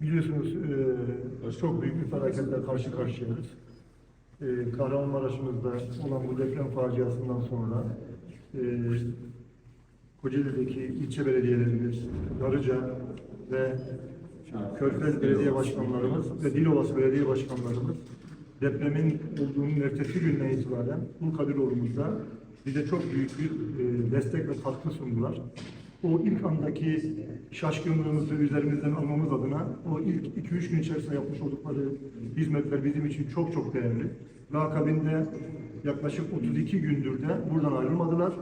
Biliyorsunuz e, çok büyük bir felaketle karşı karşıyayız. E, Kahramanmaraş'ımızda olan bu deprem faciasından sonra e, Kocaeli'deki ilçe belediyelerimiz, Darıca ve Körfez Belediye Başkanlarımız ve Dilovası Belediye Başkanlarımız depremin olduğunun ertesi günden itibaren bu Kadiroğlu'muzda bize çok büyük bir e, destek ve katkı sundular. O ilk andaki şaşkınlığımızı üzerimizden almamız adına o ilk 2-3 gün içerisinde yapmış oldukları hizmetler bizim için çok çok değerli. Ve akabinde yaklaşık 32 gündür de buradan ayrılmadılar.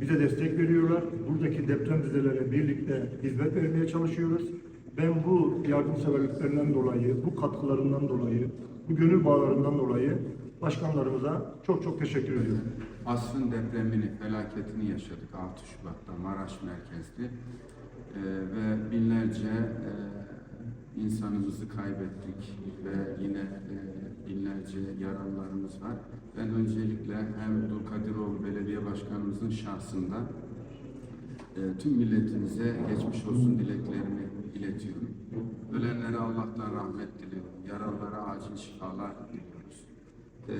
Bize destek veriyorlar. Buradaki depremzedelere birlikte hizmet vermeye çalışıyoruz. Ben bu yardımseverliklerinden dolayı, bu katkılarından dolayı, bu gönül bağlarından dolayı başkanlarımıza çok çok teşekkür ediyorum. Asrın depremini, felaketini yaşadık 6 Şubat'ta Maraş merkezli Ee, ve binlerce e, insanımızı kaybettik ve yine e, binlerce yaralılarımız var. Ben öncelikle hem Dulkadiroğlu Belediye Başkanımızın şahsında e, tüm milletimize geçmiş olsun dileklerimi iletiyorum. Ölenlere Allah'tan rahmet diliyorum. Yaralılara acil şifalar diliyoruz. Ee,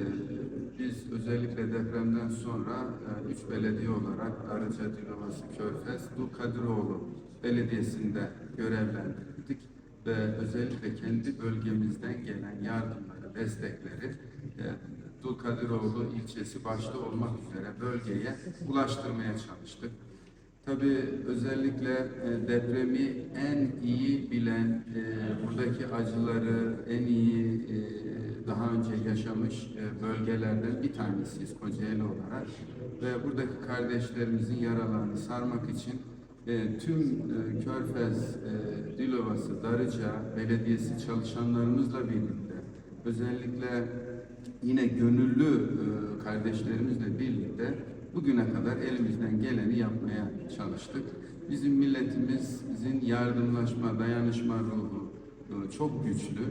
biz özellikle depremden sonra e, üç belediye olarak Darıca, Dilovası, Körfez, Dulkadiroğlu Belediyesi'nde görevlendirildik ve özellikle kendi bölgemizden gelen yardımları, destekleri e, Dulkadiroğlu ilçesi başta olmak üzere bölgeye ulaştırmaya çalıştık. Tabii özellikle e, depremi en iyi bilen, e, buradaki acıları en iyi e, daha önce yaşamış e, bölgelerden bir tanesiyiz Kocaeli olarak. Ve buradaki kardeşlerimizin yaralarını sarmak için e, tüm e, Körfez, e, Dilovası, Darıca Belediyesi çalışanlarımızla birlikte özellikle yine gönüllü e, kardeşlerimizle birlikte bugüne kadar elimizden geleni yapmaya çalıştık. Bizim milletimizin yardımlaşma, dayanışma ruhu çok güçlü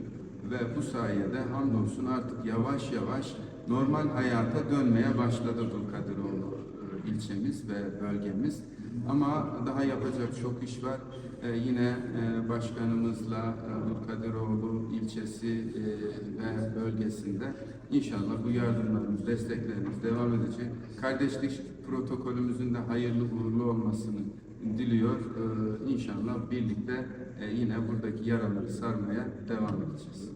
ve bu sayede hamdolsun artık yavaş yavaş normal hayata dönmeye başladı Dulkadiroğlu e, ilçemiz ve bölgemiz. Ama daha yapacak çok iş var. Ee, yine e, başkanımızla e, Dulkadiroğlu ilçesi e, ve bölgesinde inşallah bu yardımlarımız, desteklerimiz devam edecek. Kardeşlik protokolümüzün de hayırlı uğurlu olmasını diliyor. Ee, inşallah birlikte e, yine buradaki yaraları sarmaya devam edeceğiz.